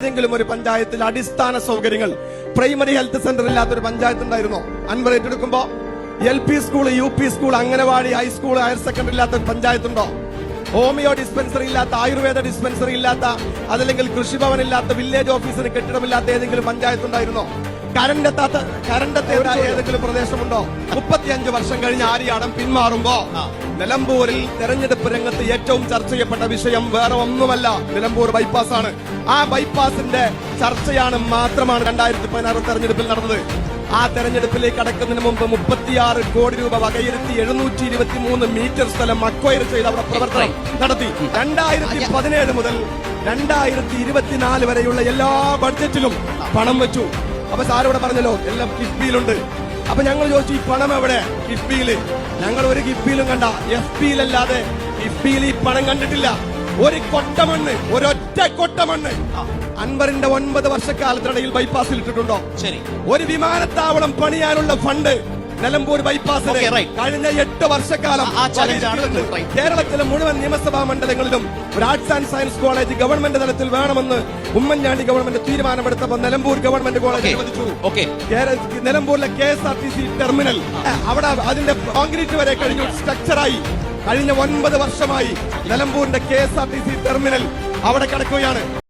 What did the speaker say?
ഏതെങ്കിലും ഒരു പഞ്ചായത്തിൽ അടിസ്ഥാന സൗകര്യങ്ങൾ പ്രൈമറി ഹെൽത്ത് സെന്റർ ഇല്ലാത്ത ഒരു പഞ്ചായത്ത് ഉണ്ടായിരുന്നോ? Anwar ഏറ്റെടുക്കുമ്പോ L P school U P school anganwadi high school higher secondary ഇല്ലാത്ത ഒരു പഞ്ചായത്തുണ്ടോ? ഹോമിയോ ഡിസ്പെൻസറി ഇല്ലാത്ത ആയുർവേദ ഡിസ്പെൻസറി ഇല്ലാത്ത അതല്ലെങ്കിൽ കൃഷിഭവൻ ഇല്ലാത്ത വില്ലേജ് ഓഫീസിന് കെട്ടിടമില്ലാത്ത ഏതെങ്കിലും പഞ്ചായത്ത് ഉണ്ടായിരുന്നോ? കരണ്ട് എത്താത്ത ഏതെങ്കിലും പ്രദേശമുണ്ടോ? മുപ്പത്തിയഞ്ച് വർഷം കഴിഞ്ഞ് ആര്യാടം പിന്മാറുമ്പോ നിലമ്പൂരിൽ തെരഞ്ഞെടുപ്പ് രംഗത്ത് ഏറ്റവും ചർച്ച ചെയ്യപ്പെട്ട വിഷയം വേറെ ഒന്നുമല്ല. നിലമ്പൂർ ബൈപ്പാസ് ആണ്. ആ ബൈപ്പാസിന്റെ ചർച്ചയാണ് മാത്രമാണ് രണ്ടായിരത്തി പതിനാറ് തെരഞ്ഞെടുപ്പിൽ നടന്നത്. ആ തെരഞ്ഞെടുപ്പിലേക്ക് കടക്കുന്നതിന് മുമ്പ് മുപ്പത്തിയാറ് കോടി രൂപ വകയിരുത്തി എഴുന്നൂറ്റി ഇരുപത്തി മൂന്ന് മീറ്റർ സ്ഥലം അക്വയർ ചെയ്ത് അവിടെ പ്രവർത്തനം നടത്തി. രണ്ടായിരത്തി പതിനേഴ് മുതൽ രണ്ടായിരത്തി ഇരുപത്തിനാല് വരെയുള്ള എല്ലാ ബഡ്ജറ്റിലും പണം വെച്ചു. അപ്പൊ സാർ ഇവിടെ പറഞ്ഞല്ലോ എല്ലാം കിഫ്ബിയിലുണ്ട്. അപ്പൊ ഞങ്ങൾ ചോദിച്ചു ഈ പണം എവിടെ? കിഫ്ബിയിൽ. ഞങ്ങൾ ഒരു കിഫ്ബിയിലും കണ്ട എഫ് പിയിലല്ലാതെ കിഫ്ബിയിൽ ഈ പണം കണ്ടിട്ടില്ല. ഒരു കൊട്ടമണ്ണ് ഒരൊറ്റ കൊട്ടമണ്ണ്. അൻവറിന്റെ ഒൻപത് വർഷക്കാലത്തിനിടയിൽ ബൈപ്പാസിൽ ഇട്ടിട്ടുണ്ടോ? ശരി. ഒരു വിമാനത്താവളം പണിയാനുള്ള ഫണ്ട് നിലമ്പൂർ ബൈപ്പാസ് കഴിഞ്ഞ എട്ട് വർഷക്കാലം കേരളത്തിലെ മുഴുവൻ നിയമസഭാ മണ്ഡലങ്ങളിലും ഒരു arts and science college government തലത്തിൽ വേണമെന്ന് ഉമ്മൻചാണ്ടി ഗവൺമെന്റ് തീരുമാനമെടുത്തപ്പോൾ നിലമ്പൂർ ഗവൺമെന്റ് കോളേജ് അനുവദിച്ചു നിലമ്പൂരിലെ K S R T C terminal അവിടെ അതിന്റെ കോൺക്രീറ്റ് വരെ കഴിഞ്ഞു. സ്ട്രക്ചറായി കഴിഞ്ഞ ഒൻപത് വർഷമായി നിലമ്പൂരിന്റെ K S R T C terminal അവിടെ കിടക്കുകയാണ്.